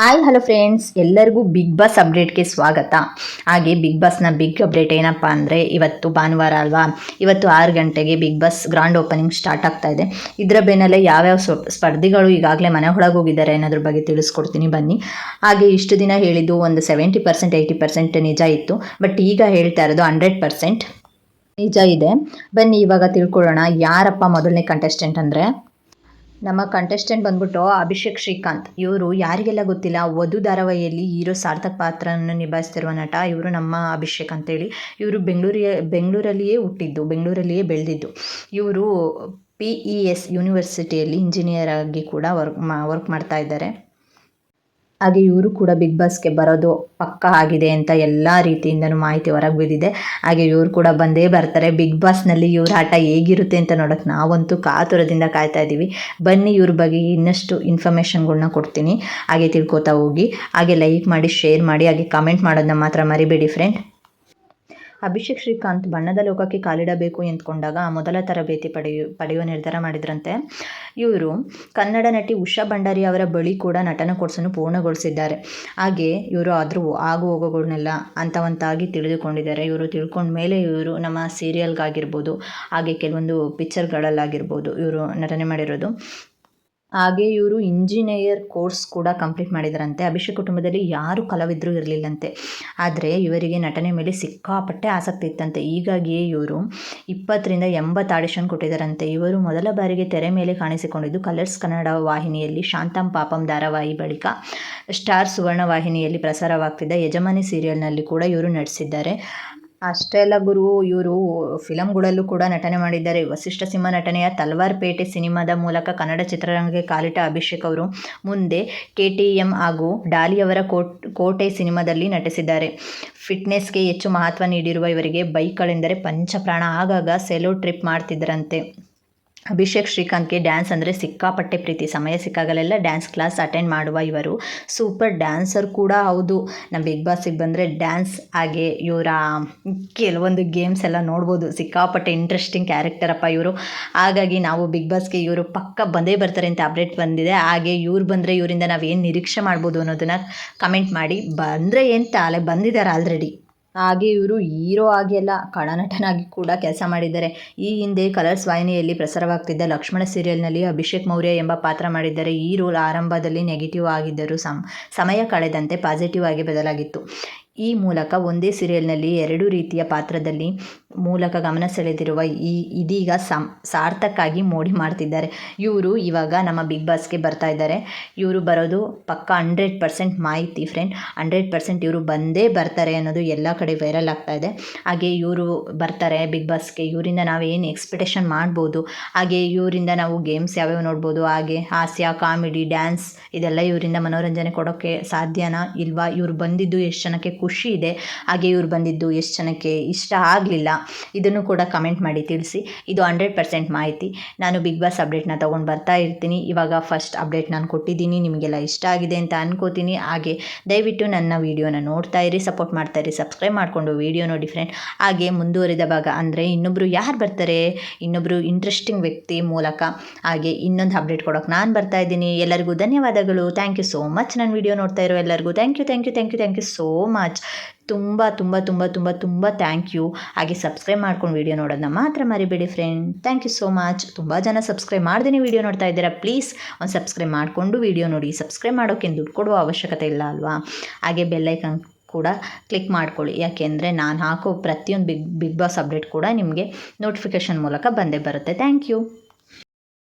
Hi hello friends ಎಲ್ಲರಿಗೂ big boss ಅಪ್ಡೇಟ್ಗೆ ಸ್ವಾಗತ. ಹಾಗೆ ಬಿಗ್ ಬಾಸ್ನ ಬಿಗ್ ಅಪ್ಡೇಟ್ ಏನಪ್ಪ ಅಂದರೆ ಇವತ್ತು ಭಾನುವಾರ ಅಲ್ವಾ? ಇವತ್ತು ಆರು ಗಂಟೆಗೆ Bigg Boss grand opening start ಆಗ್ತಾ ಇದೆ. ಇದರ ಬೆನ್ನಲ್ಲೇ ಯಾವ್ಯಾವ ಸ್ಪರ್ಧಿಗಳು ಈಗಾಗಲೇ ಮನೆ ಒಳಗೆ ಹೋಗಿದ್ದಾರೆ ಅನ್ನೋದ್ರ ಬಗ್ಗೆ ತಿಳಿಸ್ಕೊಡ್ತೀನಿ ಬನ್ನಿ. ಹಾಗೆ ಇಷ್ಟು ದಿನ ಹೇಳಿದ್ದು ಒಂದು ಸೆವೆಂಟಿ ಪರ್ಸೆಂಟ್ ಏಯ್ಟಿ ಪರ್ಸೆಂಟ್ ನಿಜ ಇತ್ತು. ಬಟ್ ಈಗ ಹೇಳ್ತಾ ಇರೋದು ಹಂಡ್ರೆಡ್ ಪರ್ಸೆಂಟ್ ನಿಜ ಇದೆ. ಬನ್ನಿ ಇವಾಗ ತಿಳ್ಕೊಳ್ಳೋಣ ಯಾರಪ್ಪ ಮೊದಲನೇ ಕಂಟೆಸ್ಟೆಂಟ್ ಅಂದರೆ? ನಮ್ಮ ಕಂಟೆಸ್ಟೆಂಟ್ ಬಂದ್ಬಿಟ್ಟು ಅಭಿಷೇಕ್ ಶ್ರೀಕಾಂತ್. ಇವರು ಯಾರಿಗೆಲ್ಲ ಗೊತ್ತಿಲ್ಲ, ವಧು ಧಾರಾವಾಹಿಯಲ್ಲಿ ಹೀರೋ ಸಾರ್ಥಕ್ ಪಾತ್ರವನ್ನು ನಿಭಾಯಿಸ್ತಿರುವ ನಟ ಇವರು ನಮ್ಮ ಅಭಿಷೇಕ್ ಅಂತೇಳಿ. ಇವರು ಬೆಂಗಳೂರಿಯ, ಬೆಂಗಳೂರಲ್ಲಿಯೇ ಹುಟ್ಟಿದ್ದು, ಬೆಂಗಳೂರಲ್ಲಿಯೇ ಬೆಳೆದಿದ್ದು. ಇವರು ಪಿ ಇ ಎಸ್ ಯೂನಿವರ್ಸಿಟಿಯಲ್ಲಿ ಇಂಜಿನಿಯರ್ ಆಗಿ ಕೂಡ ವರ್ಕ್ ಮಾ ವರ್ಕ್ ಮಾಡ್ತಾ ಇದ್ದಾರೆ. ಹಾಗೆ ಇವರು ಕೂಡ ಬಿಗ್ ಬಾಸ್ಗೆ ಬರೋದು ಪಕ್ಕ ಆಗಿದೆ ಅಂತ ಎಲ್ಲ ರೀತಿಯಿಂದನೂ ಮಾಹಿತಿ ಹೊರಗೆ ಬಿದ್ದಿದೆ. ಹಾಗೆ ಇವರು ಕೂಡ ಬಂದೇ ಬರ್ತಾರೆ. ಬಿಗ್ ಬಾಸ್ನಲ್ಲಿ ಇವ್ರ ಆಟ ಹೇಗಿರುತ್ತೆ ಅಂತ ನೋಡೋಕೆ ನಾವಂತೂ ಕಾತುರದಿಂದ ಕಾಯ್ತಾ ಇದ್ದೀವಿ ಬನ್ನಿ ಇವ್ರ ಬಗ್ಗೆ ಇನ್ನಷ್ಟು ಇನ್ಫಾರ್ಮೇಷನ್ಗಳ್ನ ಕೊಡ್ತೀನಿ. ಹಾಗೆ ತಿಳ್ಕೊತಾ ಹೋಗಿ. ಹಾಗೆ ಲೈಕ್ ಮಾಡಿ ಶೇರ್ ಮಾಡಿ, ಹಾಗೆ ಕಮೆಂಟ್ ಮಾಡೋದನ್ನ ಮಾತ್ರ ಮರಿಬೇಡಿ ಫ್ರೆಂಡ್ ಅಭಿಷೇಕ್ ಶ್ರೀಕಾಂತ್ ಬಣ್ಣದ ಲೋಕಕ್ಕೆ ಕಾಲಿಡಬೇಕು ಎಂದ್ಕೊಂಡಾಗ ಮೊದಲ ತರಬೇತಿ ಪಡೆಯು, ಪಡೆಯುವ ನಿರ್ಧಾರ ಮಾಡಿದ್ರಂತೆ. ಇವರು ಕನ್ನಡ ನಟಿ ಉಷಾ ಭಂಡಾರಿ ಅವರ ಬಳಿ ಕೂಡ ನಟನ ಕೋರ್ಸನ್ನು ಪೂರ್ಣಗೊಳಿಸಿದ್ದಾರೆ. ಹಾಗೆ ಇವರು ಆದರೂ ಆಗು ಹೋಗೋಗಳನ್ನೆಲ್ಲ ಅಂತವಂತಾಗಿ ತಿಳಿದುಕೊಂಡಿದ್ದಾರೆ. ಇವರು ತಿಳ್ಕೊಂಡ ಮೇಲೆ ಇವರು ನಮ್ಮ ಸೀರಿಯಲ್ಗಾಗಿರ್ಬೋದು ಹಾಗೆ ಕೆಲವೊಂದು ಪಿಕ್ಚರ್ಗಳಲ್ಲಾಗಿರ್ಬೋದು ಇವರು ನಟನೆ ಮಾಡಿರೋದು. ಹಾಗೆ ಇವರು ಇಂಜಿನಿಯರ್ ಕೋರ್ಸ್ ಕೂಡ ಕಂಪ್ಲೀಟ್ ಮಾಡಿದ್ರಂತೆ. ಅಭಿಷೇಕ್ ಕುಟುಂಬದಲ್ಲಿ ಯಾರು ಕಲಾವಿದರು ಇರಲಿಲ್ಲಂತೆ. ಆದರೆ ಇವರಿಗೆ ನಟನೆ ಮೇಲೆ ಸಿಕ್ಕಾಪಟ್ಟೆ ಆಸಕ್ತಿ ಇತ್ತಂತೆ. ಹೀಗಾಗಿಯೇ ಇವರು ಇಪ್ಪತ್ತರಿಂದ ಎಂಬತ್ತು ಆಡಿಷನ್ ಕೊಟ್ಟಿದ್ದಾರಂತೆ ಇವರು ಮೊದಲ ಬಾರಿಗೆ ತೆರೆ ಮೇಲೆ ಕಾಣಿಸಿಕೊಂಡಿದ್ದು ಕಲರ್ಸ್ ಕನ್ನಡ ವಾಹಿನಿಯಲ್ಲಿ ಶಾಂತಂ ಪಾಪಂ ಧಾರಾವಾಹಿ ಬಳಿಕ ಸ್ಟಾರ್ ಸುವರ್ಣ ವಾಹಿನಿಯಲ್ಲಿ ಪ್ರಸಾರವಾಗ್ತಿದ್ದ ಯಜಮಾನಿ ಸೀರಿಯಲ್ನಲ್ಲಿ ಕೂಡ ಇವರು ನಟಿಸಿದ್ದಾರೆ. ಅಷ್ಟೇ ಅಲ್ಲ ಗುರು, ಇವರು ಫಿಲಮ್ಗಳಲ್ಲೂ ಕೂಡ ನಟನೆ ಮಾಡಿದ್ದಾರೆ. ವಸಿಷ್ಠ ಸಿಂಹ ನಟನೆಯ ತಲ್ವಾರ್ ಪೇಟೆ ಸಿನಿಮಾದ ಮೂಲಕ ಕನ್ನಡ ಚಿತ್ರರಂಗಕ್ಕೆ ಕಾಲಿಟ್ಟ ಅಭಿಷೇಕ್ ಅವರು ಮುಂದೆ ಕೆ ಟಿ ಎಂ ಹಾಗೂ ಡಾಲಿಯವರ ಕೋಟ್, ಕೋಟೆ ಸಿನಿಮಾದಲ್ಲಿ ನಟಿಸಿದ್ದಾರೆ. ಫಿಟ್ನೆಸ್ಗೆ ಹೆಚ್ಚು ಮಹತ್ವ ನೀಡಿರುವ ಇವರಿಗೆ ಬೈಕ್ಗಳೆಂದರೆ ಪಂಚಪ್ರಾಣ. ಆಗಾಗ ಸೆಲೋ ಟ್ರಿಪ್ ಮಾಡ್ತಿದ್ದರಂತೆ. ಅಭಿಷೇಕ್ ಶ್ರೀಕಾಂತ್ಗೆ ಡ್ಯಾನ್ಸ್ ಅಂದರೆ ಸಿಕ್ಕಾಪಟ್ಟೆ ಪ್ರೀತಿ. ಸಮಯ ಸಿಕ್ಕಾಗಲೆಲ್ಲ ಡ್ಯಾನ್ಸ್ ಕ್ಲಾಸ್ ಅಟೆಂಡ್ ಮಾಡುವ ಇವರು. ಸೂಪರ್ ಡ್ಯಾನ್ಸರ್ ಕೂಡ ಹೌದು. ನಮ್ಮ ಬಿಗ್ ಬಾಸಿಗೆ ಬಂದರೆ ಡ್ಯಾನ್ಸ್ ಹಾಗೆ ಇವರ ಕೆಲವೊಂದು ಗೇಮ್ಸ್ ಎಲ್ಲ ನೋಡ್ಬೋದು. ಸಿಕ್ಕಾಪಟ್ಟೆ ಇಂಟ್ರೆಸ್ಟಿಂಗ್ ಕ್ಯಾರೆಕ್ಟರಪ್ಪ ಇವರು. ಹಾಗಾಗಿ ನಾವು ಬಿಗ್ ಬಾಸ್ಗೆ ಇವರು ಪಕ್ಕ ಬಂದೇ ಬರ್ತಾರೆ ಅಂತ ಅಪ್ಡೇಟ್ ಬಂದಿದೆ. ಹಾಗೆ ಇವ್ರು ಬಂದರೆ ಇವರಿಂದ ನಾವು ಏನು ನಿರೀಕ್ಷೆ ಮಾಡ್ಬೋದು ಅನ್ನೋದನ್ನು ಕಮೆಂಟ್ ಮಾಡಿ. ಬಂದರೆ ಏನು ತಾಳೆ? ಬಂದಿದ್ದಾರೆ ಆಲ್ರೆಡಿ ಹಾಗೆ ಇವರು ಹೀರೋ ಆಗಿ ಎಲ್ಲ ಖಳನಟನಾಗಿ ಕೂಡ ಕೆಲಸ ಮಾಡಿದ್ದಾರೆ. ಈ ಹಿಂದೆ ಕಲರ್ಸ್ ವಾಹಿನಿಯಲ್ಲಿ ಪ್ರಸಾರವಾಗ್ತಿದ್ದ ಲಕ್ಷ್ಮಣ ಸೀರಿಯಲ್ನಲ್ಲಿ ಅಭಿಷೇಕ್ ಮೌರ್ಯ ಎಂಬ ಪಾತ್ರ ಮಾಡಿದ್ದಾರೆ. ಈ ರೋಲ್ ಆರಂಭದಲ್ಲಿ ನೆಗೆಟಿವ್ ಆಗಿದ್ದರೂ ಸಮ್ ಸಮಯ ಕಳೆದಂತೆ ಪಾಸಿಟಿವ್ ಆಗಿ ಬದಲಾಗಿತ್ತು. ಈ ಮೂಲಕ ಒಂದೇ ಸೀರಿಯಲ್ನಲ್ಲಿ ಎರಡು ರೀತಿಯ ಪಾತ್ರದಲ್ಲಿ ಮೂಲಕ ಗಮನ ಸೆಳೆದಿರುವ ಈ ಇದೀಗ ಸಮ್ ಸಾರ್ಥಕ್ಕಾಗಿ ಮೋಡಿ ಮಾಡ್ತಿದ್ದಾರೆ. ಇವರು ಇವಾಗ ನಮ್ಮ ಬಿಗ್ ಬಾಸ್ಗೆ ಬರ್ತಾ ಇದ್ದಾರೆ. ಇವರು ಬರೋದು ಪಕ್ಕ ಹಂಡ್ರೆಡ್ ಪರ್ಸೆಂಟ್ ಮಾಹಿತಿ ಫ್ರೆಂಡ್ ಹಂಡ್ರೆಡ್ ಪರ್ಸೆಂಟ್ ಇವರು ಬಂದೇ ಬರ್ತಾರೆ ಅನ್ನೋದು ಎಲ್ಲ ಕಡೆ ವೈರಲ್ ಆಗ್ತಾ ಇದೆ. ಹಾಗೆ ಇವರು ಬರ್ತಾರೆ ಬಿಗ್ ಬಾಸ್ಗೆ ಇವರಿಂದ ನಾವು ಏನು ಎಕ್ಸ್ಪೆಕ್ಟೇಷನ್ ಮಾಡ್ಬೋದು? ಹಾಗೆ ಇವರಿಂದ ನಾವು ಗೇಮ್ಸ್ ಯಾವ್ಯಾವ ನೋಡ್ಬೋದು? ಹಾಗೆ ಹಾಸ್ಯ ಕಾಮಿಡಿ ಡ್ಯಾನ್ಸ್ ಇದೆಲ್ಲ ಇವರಿಂದ ಮನೋರಂಜನೆ ಕೊಡೋಕ್ಕೆ ಸಾಧ್ಯನಾ ಇಲ್ವಾ? ಇವರು ಬಂದಿದ್ದು ಎಷ್ಟು ಜನಕ್ಕೆ ಖುಷಿ ಇದೆ? ಹಾಗೆ ಇವರು ಬಂದಿದ್ದು ಎಷ್ಟು ಜನಕ್ಕೆ ಇಷ್ಟ ಆಗಲಿಲ್ಲ? ಇದನ್ನು ಕೂಡ ಕಮೆಂಟ್ ಮಾಡಿ ತಿಳಿಸಿ. ಇದು ಹಂಡ್ರೆಡ್ ಪರ್ಸೆಂಟ್ ಮಾಹಿತಿ. ನಾನು ಬಿಗ್ ಬಾಸ್ ಅಪ್ಡೇಟ್ನ ತೊಗೊಂಡು ಬರ್ತಾ ಇರ್ತೀನಿ. ಇವಾಗ ಫಸ್ಟ್ ಅಪ್ಡೇಟ್ ನಾನು ಕೊಟ್ಟಿದ್ದೀನಿ. ನಿಮಗೆಲ್ಲ ಇಷ್ಟ ಆಗಿದೆ ಅಂತ ಅನ್ಕೋತೀನಿ. ಹಾಗೆ ದಯವಿಟ್ಟು ನನ್ನ ವೀಡಿಯೋನ ನೋಡ್ತಾ ಇರಿ. ಸಪೋರ್ಟ್ ಮಾಡ್ತಾ ಇರಿ. ಸಬ್ಸ್ಕ್ರೈಬ್ ಮಾಡಿಕೊಂಡು ವೀಡಿಯೋ ನೋಡಿ ಫ್ರೆಂಡ್ ಹಾಗೆ ಮುಂದುವರಿದ ಭಾಗ ಅಂದರೆ ಇನ್ನೊಬ್ಬರು ಯಾರು ಬರ್ತಾರೆ? ಇನ್ನೊಬ್ಬರು ಇಂಟ್ರೆಸ್ಟಿಂಗ್ ವ್ಯಕ್ತಿ ಮೂಲಕ. ಹಾಗೆ ಇನ್ನೊಂದು ಅಪ್ಡೇಟ್ ಕೊಡೋಕೆ ನಾನು ಬರ್ತಾ ಇದ್ದೀನಿ. ಎಲ್ಲರಿಗೂ ಧನ್ಯವಾದಗಳು. ಥ್ಯಾಂಕ್ ಯು ಸೋ ಮಚ್ ನನ್ನ ವೀಡಿಯೋ ನೋಡ್ತಾ ಇರೋ ಎಲ್ಲರಿಗೂ. Thank you thank you thank you thank you so much ತುಂಬ ತುಂಬ ತುಂಬ ತುಂಬ ತುಂಬ ಥ್ಯಾಂಕ್ ಯು ಹಾಗೆ ಸಬ್ಸ್ಕ್ರೈಬ್ ಮಾಡ್ಕೊಂಡು ವೀಡಿಯೋ ನೋಡೋದನ್ನ ಮಾತ್ರ ಮರಿಬೇಡಿ friend thank you so much ತುಂಬ ಜನ ಸಬ್ಸ್ಕ್ರೈಬ್ ಮಾಡ್ದೇನೆ ವೀಡಿಯೋ ನೋಡ್ತಾ ಇದ್ದೀರಾ? ಪ್ಲೀಸ್ ಒಂದು ಸಬ್ಸ್ಕ್ರೈಬ್ ಮಾಡಿಕೊಂಡು ವೀಡಿಯೋ ನೋಡಿ. ಸಬ್ಸ್ಕ್ರೈಬ್ ಮಾಡೋಕ್ಕೆ ದುಡ್ಡು ಕೊಡುವ ಅವಶ್ಯಕತೆ ಇಲ್ಲ ಅಲ್ವಾ? ಹಾಗೆ ಬೆಲ್ಲೈಕನ್ ಕೂಡ ಕ್ಲಿಕ್ ಮಾಡ್ಕೊಳ್ಳಿ. ಯಾಕೆಂದರೆ ನಾನು ಹಾಕೋ ಪ್ರತಿಯೊಂದು ಬಿಗ್ ಬಿಗ್ ಬಾಸ್ ಅಪ್ಡೇಟ್ ಕೂಡ ನಿಮಗೆ ನೋಟಿಫಿಕೇಷನ್ ಮೂಲಕ ಬಂದೇ ಬರುತ್ತೆ. Thank you